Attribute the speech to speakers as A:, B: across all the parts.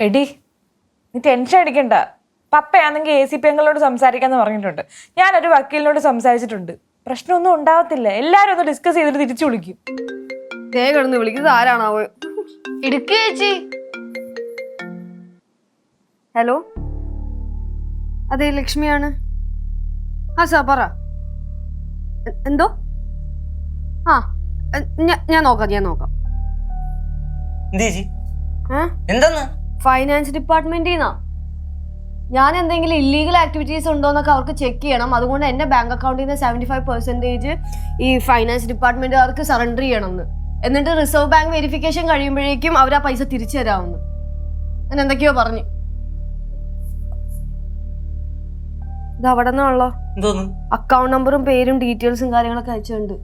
A: എടി നീ ടെൻഷൻ അടിക്കണ്ട. പപ്പയാണെങ്കിൽ എ സി പി എങ്ങളോട് സംസാരിക്കാന്ന് പറഞ്ഞിട്ടുണ്ട്. ഞാനൊരു വക്കീലിനോട് സംസാരിച്ചിട്ടുണ്ട്. പ്രശ്നമൊന്നും ഉണ്ടാവത്തില്ല. എല്ലാവരും ഒന്ന് ഡിസ്കസ് ചെയ്തിട്ട് തിരിച്ചു വിളിക്കും.
B: ദേ കിടന്ന് വിളിക്കുന്നത് ആരാണാവോ?
C: ഇടുക്കി ചേച്ചി.
B: ഹലോ അതെ ലക്ഷ്മിയാണ്. ആ സാ പറ. എ- എന്തോ? ആ എ, ഞാ- ഞാൻ നോക്കാം ഞാൻ നോക്കാം.
D: എന്ത് ചേച്ചി?
B: ഏ?
D: എന്താന്ന്?
B: ഫൈനാൻസ് ഡിപ്പാർട്ട്മെന്റിൽ നിന്നാ. ഞാൻ എന്തെങ്കിലും ഇല്ലീഗൽ ആക്ടിവിറ്റീസ് ഉണ്ടോ എന്നൊക്കെ അവർക്ക് ചെക്ക് ചെയ്യണം. അതുകൊണ്ട് എന്റെ ബാങ്ക് അക്കൗണ്ടിൽ നിന്ന് സെവന്റി ഫൈവ് പെർസെന്റേജ് ഈ ഫൈനാൻസ് ഡിപ്പാർട്ട്മെന്റുകാർക്ക് സറണ്ടർ ചെയ്യണം എന്ന് എന്നിട്ട് റിസർവ് ബാങ്ക് വെരിഫിക്കേഷൻ കഴിയുമ്പോഴേക്കും അവർ ആ പൈസ തിരിച്ചു തരാമെന്ന് ഞാൻ എന്തൊക്കെയോ പറഞ്ഞു. ഇത് അവിടെ നിന്നാണല്ലോ. അക്കൗണ്ട് നമ്പറും പേരും ഡീറ്റെയിൽസും കാര്യങ്ങളൊക്കെ അയച്ചിട്ടുണ്ട്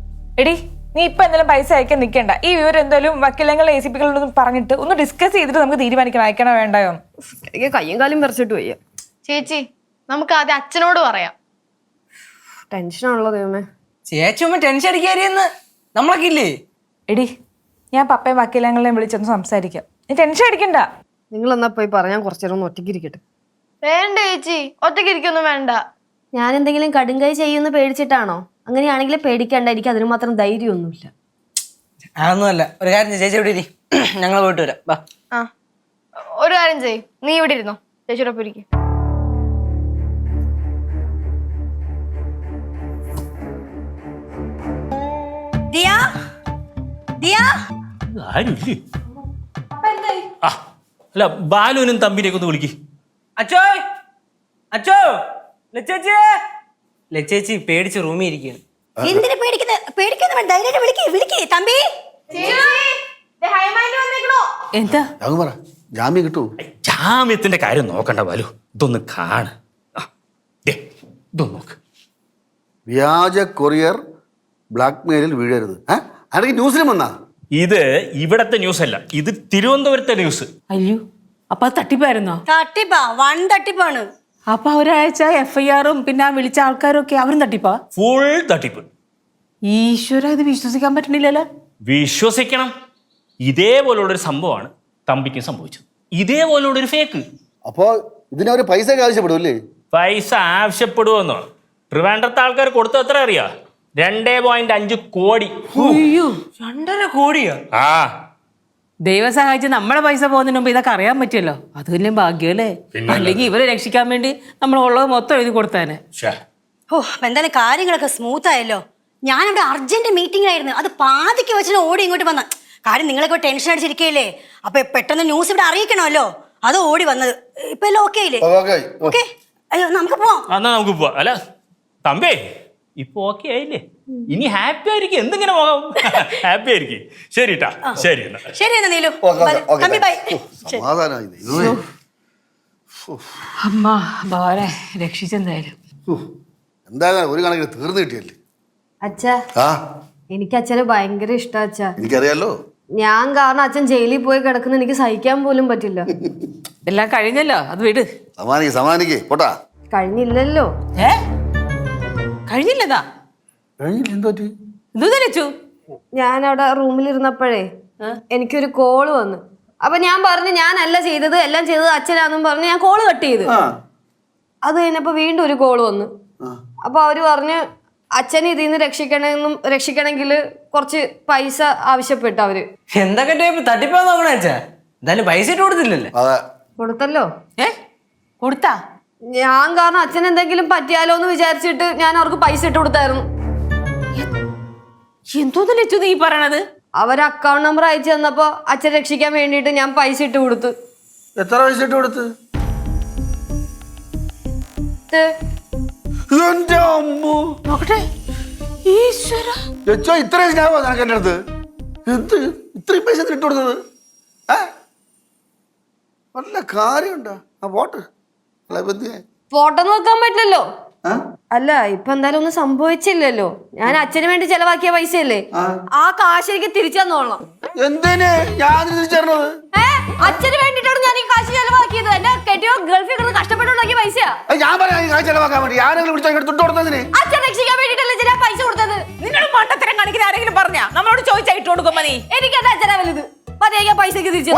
A: എടി നീ ഇപ്പൊ എന്തെങ്കിലും പൈസ അയക്കാൻ നിൽക്കണ്ട ഈ വിവരം എന്തായാലും വക്കീലങ്ങൾ എ സി പികളോട് പറഞ്ഞിട്ട് ഒന്ന് ഡിസ്കസ് ചെയ്തിട്ട് നമുക്ക് തീരുമാനിക്കണം. അയക്കണോ വേണ്ടയോ.
B: എനിക്ക് കയ്യും കാലും പറിച്ചിട്ട് വയ്യ.
C: ചേച്ചി നമുക്ക് ആദ്യം അച്ഛനോട് പറയാം.
B: ടെൻഷനാണല്ലോ ദൈവമേ.
D: ചേച്ചുമ്മ ടെൻഷൻ അടിക്കാരിയെന്ന് നമ്മളൊക്കെ ഇല്ലേ?
A: എടി ഞാൻ പപ്പയും വക്കീലങ്ങളെയും വിളിച്ചൊന്ന് സംസാരിക്കാം. നീ ടെൻഷൻ അടിക്കണ്ട.
B: നിങ്ങൾ എന്നാ പോയി പറഞ്ഞാൽ കുറച്ചു നേരം ഒന്ന് ഒറ്റയ്ക്കിരിക്കട്ടെ.
C: വേണ്ട ചേച്ചി. ഒറ്റയ്ക്ക് ഇരിക്കൊന്നും വേണ്ട.
B: ഞാൻ എന്തെങ്കിലും കടുങ്കൈ ചെയ്യുമെന്ന് പേടിച്ചിട്ടാണോ? അങ്ങനെയാണെങ്കിൽ പേടിക്കണ്ട എനിക്ക് അതിന് മാത്രം ധൈര്യമൊന്നുമില്ല.
D: അതൊന്നുമല്ല ഒരു കാര്യം ചേച്ചി ഇവിടെ ഇരി. ഞങ്ങൾ പോയിട്ട് വരാം. വാ.
C: ആ. ഒരു കാര്യം ചെയ് നീ ഇവിടെ ഇരുന്നോ. ചേച്ചിയുടെ ഒപ്പം ഇരിക്കും.
E: ദിയ? ദിയ?
F: ആരുമില്ലേ? ആ അല്ല ബാലുവിനും തമ്പിനെയൊക്കെ ഒന്ന് വിളിക്ക്.
D: അച്ചോ അച്ചോ! ലച്ചേച്ചി ലച്ചേച്ചി പേടിച്ച് റൂമിൽ ഇരിക്കുകയാണ്.
E: എന്തിനു പേടിക്കുന്ന? പേടിക്കുന്ന ധൈര്യം വിളിക്ക് വിളിക്ക് തമ്പി.
A: എന്താ?
G: രാഘു പറ ജാമ്യം കിട്ടൂ.
F: ജാമ്യത്തിന്റെ കാര്യം നോക്കണ്ട ബാലു ഇതൊന്ന് കാണ്. ആ, ദേ, ഇതൊന്ന് നോക്ക്.
G: വ്യാജ കൊറിയർ ബ്ലാക്ക് മെയിലിൽ വീഴരുത്. ഏഹ് ആണെങ്കിൽ ന്യൂസിലും വന്നാ?
F: ഇത് ഇവിടത്തെ ന്യൂസ് അല്ല ഇത് തിരുവനന്തപുരത്തെ ന്യൂസ്.
H: അയ്യോ അപ്പൊ അത് തട്ടിപ്പായിരുന്നോ?
E: തട്ടിപ്പാ വൺ തട്ടിപ്പാണ്.
H: അപ്പൊ ഒരാഴ്ച എഫ് ഐ ആറും പിന്നെ ആ വിളിച്ച ആൾക്കാരും ഒക്കെ അവരും തട്ടിപ്പാ?
F: ഫുൾ തട്ടിപ്പ്.
H: ഈശ്വര ഇത് വിശ്വസിക്കാൻ പറ്റണില്ലല്ലോ.
F: വിശ്വസിക്കണം. ഇതേപോലുള്ളൊരു സംഭവമാണ് തമ്പിക്ക് സംഭവിച്ചത്. ഇതേപോലുള്ളൊരു ഫേക്ക്
G: അപ്പോ ഇതിനൊരു പൈസ ആവശ്യപ്പെടുമല്ലേ ആവശ്യപ്പെടും അല്ലേ
F: പൈസ ആവശ്യപ്പെടുമെന്നോ ട്രിവാൻഡ്രത്തെ ആൾക്കാർ കൊടുത്ത എത്ര അറിയാ? രണ്ടേ പോയിന്റ് അഞ്ച് കോടി.
H: അയ്യോ
D: രണ്ടര കോടിയാ?
F: ആ.
H: ദൈവം സഹായിച്ച് നമ്മളെ പൈസ പോകുന്നതിന് മുമ്പ് ഇതൊക്കെ അറിയാൻ പറ്റിയല്ലോ അത് വലിയ ഭാഗ്യം അല്ലേ? അല്ലെങ്കിൽ ഇവരെ രക്ഷിക്കാൻ വേണ്ടി നമ്മൾ ഉള്ളത് മൊത്തം എഴുതി കൊടുത്തേനെ.
E: ഓ അപ്പൊ എന്തായാലും കാര്യങ്ങളൊക്കെ സ്മൂത്ത് ആയല്ലോ. ഞാനിവിടെ അർജന്റ് മീറ്റിംഗിലായിരുന്നു അത് പാതിക്ക് വെച്ചിട്ട് ഓടി ഇങ്ങോട്ട് വന്ന. കാര്യം നിങ്ങളൊക്കെ ടെൻഷൻ അടിച്ചിരിക്കല്ലേ അപ്പൊ പെട്ടെന്ന് ന്യൂസ് ഇവിടെ അറിയിക്കണമല്ലോ. അത് ഓടി വന്നത്. ഇപ്പൊ എല്ലാം ഓക്കെ ആയില്ലേ
G: ഓക്കെ
E: ഓക്കെ അയ്യോ നമുക്ക് പോവാം.
F: എന്നാ നമുക്ക് പോവാം. അല്ല തമ്പേ ഇപ്പൊ ഓക്കെ ആയില്ലേ? ഇനി ഹാപ്പി ആയിരിക്കും. എന്തിങ്ങനെ പോകാം ഹാപ്പി ആയിരിക്കും. ശരി ട്ടാ. ശരി എന്നാ.
E: ശരി എന്നാ നീലു.
G: Okay
E: bye.
G: ഓക്കെ
E: തമ്പി ബൈ.
H: അമ്മ ഭവനെ രക്ഷിച്ചെന്തായാലും.
G: ഉഫ്. എന്തായാലും ഒരു കണക്കിന് തീർന്നു കിട്ടിയല്ലേ?
B: അച്ഛാ
G: ആ?
B: എനിക്ക് അച്ഛനെ ഭയങ്കര ഇഷ്ടാ അച്ഛാ.
G: എനിക്കറിയാലോ?
B: ഞാൻ കാരണം അച്ഛൻ ജയിലിൽ പോയി കിടക്കുന്ന. എനിക്ക് സഹിക്കാൻ പോലും പറ്റില്ല.
H: എല്ലാം കഴിഞ്ഞല്ലോ? അത് വിട്.
G: സമാനിക്ക് സമാനിക്ക്. പോട്ടാ.
B: കഴിഞ്ഞില്ലല്ലോ.
H: ഏ? കഴിഞ്ഞില്ലതാ?
G: കഴിഞ്ഞില്ല എന്തോ പറ്റി?
H: എന്തോ ലച്ചു
B: ഞാൻ അവിടെ റൂമിലിരുന്നപ്പോഴേ എനിക്കൊരു കോൾ വന്നു. അപ്പൊ ഞാൻ പറഞ്ഞു ഞാനല്ല ചെയ്തത് എല്ലാം ചെയ്തത് അച്ഛനാന്നും പറഞ്ഞ് ഞാൻ കോൾ കട്ട് ചെയ്ത്.
G: ആ.
B: അത് കഴിഞ്ഞപ്പോ വീണ്ടും ഒരു കോൾ വന്നു. അപ്പൊ അവർ പറഞ്ഞ് അച്ഛനെ ഇതിൽ നിന്ന് രക്ഷിക്കണമെന്നും രക്ഷിക്കണമെങ്കിൽ കുറച്ച് പൈസ ആവശ്യപ്പെട്ട അവർ.
D: എന്തൊക്കെ ടൈപ്പ്? തട്ടിപ്പാ നോക്കണ അച്ഛാ. എന്തായാലും പൈസ ഇട്ട് കൊടുത്തില്ലല്ലേ?
B: കൊടുത്തല്ലോ.
H: ഏ? കൊടുത്താ?
B: ഞാൻ കാരണം അച്ഛൻ എന്തെങ്കിലും പറ്റിയാലോ എന്ന് വിചാരിച്ചിട്ട് ഞാൻ അവർക്ക് പൈസ ഇട്ട് കൊടുത്തായിരുന്നു.
H: എന്തോന്ന് ലച്ചു നീ പറയണത്?
B: അവർ അക്കൗണ്ട് നമ്പർ അയച്ചു തന്നപ്പോ അച്ഛൻ രക്ഷിക്കാൻ വേണ്ടിയിട്ട് ഞാൻ പൈസ ഇട്ട് കൊടുത്തു.
G: എത്ര പൈസ ഇട്ട് കൊടുത്ത്? എന്റെ അമ്മോ.
H: നോക്കട്ടെ. ഈശ്വര.
G: ലച്ചോ ഇത്രയും സ്നേഹമോ നിനക്ക് എന്റെ അടുത്ത്? എന്ത്? ഇത്രയും പൈസ എന്തിനാ ഇട്ട് കൊടുത്തത്? ഏ? വല്ല കാര്യമുണ്ടോ? ആ പോട്ട്. അല്ല ഇപ്പൊ എന്തിനാ?
B: ഫോട്ടോ നോക്കാൻ പറ്റില്ലല്ലോ? അല്ല ഇപ്പൊ എന്തായാലും ഒന്നും സംഭവിച്ചില്ലല്ലോ. ഞാൻ അച്ഛന് വേണ്ടി ചെലവാക്കിയ പൈസ അല്ലേ ആ കാശ് എനിക്ക് തിരിച്ചു തന്നോളണം.
G: എന്തിന്? ഞാൻ തിരിച്ചറിഞ്ഞത്
B: അച്ഛന് വേണ്ടിട്ടാണ് ഞാൻ ഈ കാശ് ചെലവാക്കിയത്. എന്റെ കെട്ടിയോ ഗൾഫിൽ കിടന്ന് കഷ്ടപ്പെട്ടുണ്ടാക്കിയ പൈസയാ
G: ഞാൻ പറയാം ഈ കാശ് ചെലവാക്കാൻ വേണ്ടി. ആരെങ്കിലും
B: അച്ഛൻ രക്ഷിക്കാൻ ഞാൻ പൈസ കൊടുത്തത്?
H: നിങ്ങൾ മണ്ടത്തരം കാണിക്കുന്ന ആരെങ്കിലും പറഞ്ഞാ? നമ്മളോട് ചോദിച്ചാ ഇട്ട് കൊടുക്കുമ്പോ നീ?
B: എനിക്ക് എന്റെ അച്ഛനാ വലുത് മതി
G: വേഗം പൈസക്ക് തിരിച്ചു